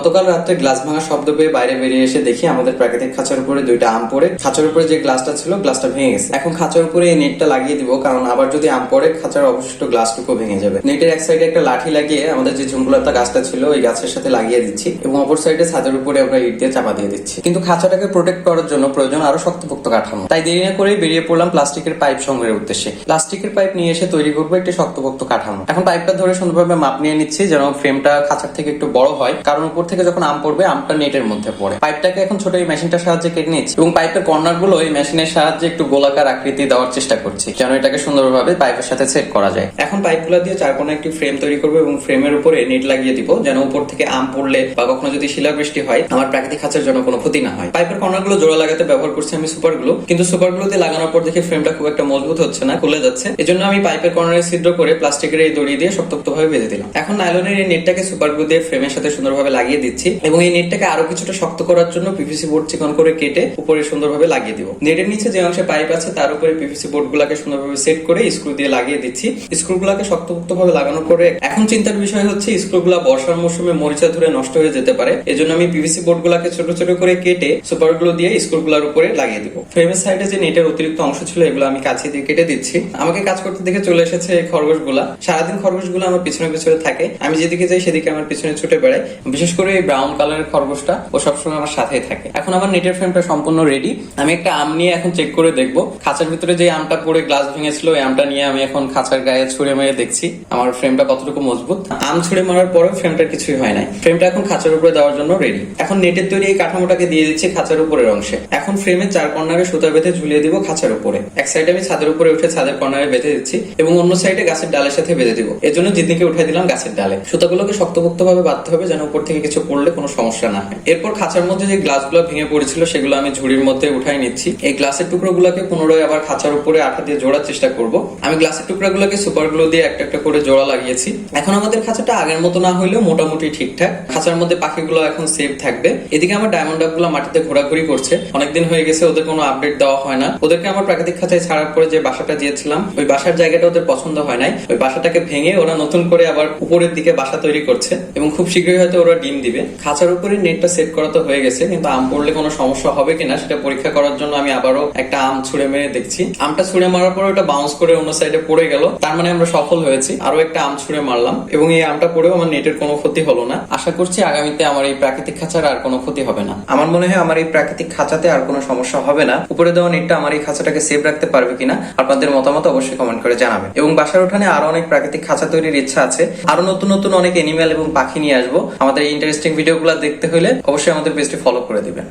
গতকাল রাত্রে গ্লাস ভাঙা শব্দ পেয়ে বাইরে বেরিয়ে এসে দেখি আমাদের প্রাকৃতিক খাঁচার উপরে দুইটা আম পড়ে। খাঁচার উপরে যে গ্লাসটা ছিল, গ্লাসটা ভেঙে গেছে। এখন খাঁচার উপরে এই নেটটা লাগিয়ে দিব, কারণ আবার যদি আম পড়ে, খাঁচার অবশিষ্ট গ্লাসটুকু ভেঙে যাবে। নেটের এক সাইডে একটা লাঠি লাগিয়ে আমাদের যে ঝুমকুলতা গাছটা ছিল, ওই গাছের সাথে লাগিয়ে দিচ্ছি এবং অপর সাইডে ছাদের উপরে আমরা ইট দিয়ে চাপা দিয়ে দিচ্ছি। কিন্তু খাঁচাটাকে প্রোটেক্ট করার জন্য প্রয়োজন আরও শক্তপোক্ত কাঠামো। তাই দেরি না করেই বেরিয়ে পড়লাম প্লাস্টিকের পাইপ সংগ্রহের উদ্দেশ্যে। প্লাস্টিকের পাইপ নিয়ে এসে তৈরি করব একটি শক্তপোক্ত কাঠামো। এখন পাইপটা ধরে সুন্দরভাবে মাপ নিয়ে নিচ্ছি, যেন ফ্রেমটা খাঁচার থেকে একটু বড় হয়। কারণ উপর থেকে যখন আম পড়বে, আমটা নেটের মধ্যে পড়ে। পাইপটাকে এখন ছোট এই মেশিনটার সাহায্যে কেটে নিচ্ছি এবং পাইপের কর্নারগুলো এই মেশিনের সাহায্যে একটু গোলাকার আকৃতি দেওয়ার চেষ্টা করছি, যেন এটাকে সুন্দরভাবে পাইপের সাথে সেট করা যায়। এখন পাইপগুলো দিয়ে চার কোণে একটি ফ্রেম তৈরি করব এবং ফ্রেমের উপরে নেট লাগিয়ে দিব, যেন উপর থেকে আম পড়লে বা কখনো যদি শিলাবৃষ্টি হয়, আমার প্রাকৃতিক খাঁচার জন্য কোনো ক্ষতি না হয়। পাইপের কর্নারগুলো জোড়া লাগাতে ব্যবহার করছি আমি সুপার গ্লু কিন্তু সুপার গ্লু দিয়ে লাগানোর পর দেখি ফ্রেমটা খুব একটা মজবুত হচ্ছে না, খুলে যাচ্ছে। এজন্য আমি পাইপের কর্নারে ছিদ্র করে প্লাস্টিকের এই দড়ি দিয়ে শক্তপোক্ত ভাবে বেঁধে দিলাম। এখন নাইলনের এই নেটটাকে সুপার গ্লু দিয়ে ফ্রেমের সাথে সুন্দরভাবে লাগিয়ে দিচ্ছি এবং এই নেটটাকে আরও কিছুটা শক্ত করার জন্য পিভিসি বোর্ড চিকন করে কেটে উপরে সুন্দরভাবে লাগিয়ে দিব। নেটের নিচে যে অংশে পাইপ আছে, তার উপরে পিভিসি বোর্ড গুলাকে সুন্দরভাবে সেট করে স্ক্রু দিয়ে লাগিয়ে দিচ্ছি। স্ক্রু গুলাকে শক্তপোক্ত ভাবে লাগানোর পরে এখন চিন্তার বিষয় হচ্ছে স্ক্রু গুলা বর্ষার মৌসুমে মরিচা ধরে নষ্ট হয়ে যেতে পারে। এজন্য আমি পিভিসি বোর্ড গুলাকে ছোট ছোট করে কেটে সুপার গ্লু দিয়ে স্ক্রু গুলার উপরে লাগিয়ে দিব। ফ্রেমের সাইডে যে নেটের অতিরিক্ত অংশ ছিল, এগুলো আমি কাছে দিয়ে কেটে দিচ্ছি। আমাকে কাজ করতে দেখে চলে এসেছে এই খরগোশগুলা সারাদিন খরগোশগুলো আমার পিছনে পিছনে থাকে। আমি যেদিকে যাই, সেদিকে আমার পিছনে ছুটে বেড়াই বিশেষ করে এই ব্রাউন কালারের খরগোশটা ও সবসময় আমার সাথেই থাকে। এখন আমার নেটের ফ্রেমটা সম্পূর্ণ রেডি আমি একটা আম নিয়ে এখন চেক করে দেখব। খাঁচার ভিতরে যে আমটা পড়ে গ্লাস ভেঙেছিল, ওই আমটা নিয়ে আমি এখন খাঁচার গায়ে ছুঁড়ে মেরে দেখছি। আমার ফ্রেমটা কতটুকু মজবুত। আম ছুঁড়ে মারার পরেও ফ্রেমটার কিছুই হয় নাই। ফ্রেমটা এখন খাঁচার উপরে দেওয়ার জন্য রেডি এখন নেটের তৈরি এই কাঠামোটাকে দিয়ে দিচ্ছি খাঁচার উপরের অংশে। এখন ফ্রেমের চার কর্নারে সুতা বেঁধে ঝুলিয়ে দিব খাঁচার উপরে। এক সাইডে আমি ছাদের উপরে উঠে ছাদের কর্নারে বেঁধে দিচ্ছি এবং অন্য সাইডে গাছের ডালের সাথে বেঁধে দিব। এর জন্য জিতনিকে উঠে দিলাম গাছের ডালে। সুতাগুলোকে শক্তপোক্ত ভাবে বাঁধতে হবে যেন উপর থেকে কিছু পড়লে কোনো সমস্যা না হয়। এরপর খাঁচার মধ্যে যে গ্লাসগুলো ভেঙে পড়েছিল, সেগুলো আমি ঝুড়ির মধ্যে উঠাই নিচ্ছি। এই গ্লাসের টুকরোগুলোকে পুনরায় আবার খাঁচার উপরে আঠা দিয়ে জোড়ার চেষ্টা করব। আমি গ্লাসের টুকরোগুলোকে সুপার গ্লু দিয়ে একটা একটা করে জোড়া লাগিয়েছি। এখন আমাদের খাঁচাটা আগের মতো না হইলেও মোটামুটি ঠিকঠাক। খাঁচার মধ্যে পাখিগুলো এখন সেফ থাকবে। এদিকে আমার ডায়মন্ড ডাকগুলো মাটিতে ঘোরাঘুরি করছে। অনেকদিন হয়ে গেছে, ওদের কোনো আপডেট দেওয়া হয় না। ওদেরকে আমার প্রাকৃতিক খাঁচায় ছাড়ার পরে যে বাসাটা দিয়েছিলাম, ওই বাসার জায়গাটা ওদের পছন্দ হয় নাই। ওই বাসাটাকে ভেঙে ওরা নতুন করে আবার উপরের দিকে বাসা তৈরি করছে এবং খুব শীঘ্রই হয়তো ওরা ডিম দিবে। খাঁচার উপরে নেটটা সেট করা তো হয়ে গেছে, কিন্তু আম পড়লে কোনো সমস্যা হবে কিনা সেটা পরীক্ষা করার জন্য আমি আবারও একটা আম ছুঁড়ে মেরে দেখছি। আমটা ছুঁড়ে মারার পরে ওটা বাউন্স করে অন্য সাইডে পড়ে গেল। তার মানে আমরা সফল হয়েছি। আরও একটা আম ছুঁড়ে মারলাম এবং এই আমটা পড়েও আমার নেটের কোনো ক্ষতি হলো না। আশা করছি আগামীতে আমার এই প্রাকৃতিক খাঁচার আর কোনো ক্ষতি হবে না। আমার মনে হয় আমার এই প্রাকৃতিক খাঁচাতে আর কোনো সমস্যা হবে না। উপরে দেওয়া নেটটা আমার এই খাঁচাটাকে সেভ রাখতে পারবে কিনা আপনাদের মতামত অবশ্যই কমেন্ট করে জানাবেন। এবং বাসার উঠানে আরও অনেক প্রাকৃতিক খাঁচা তৈরির ইচ্ছা আছে। আরও নতুন নতুন অনেক এনিম্যাল এবং পাখি নিয়ে আসব। আমাদের এই ইন্টারেস্টিং ভিডিওগুলো দেখতে হলে অবশ্যই আমাদের পেজটি ফলো করে দিবেন।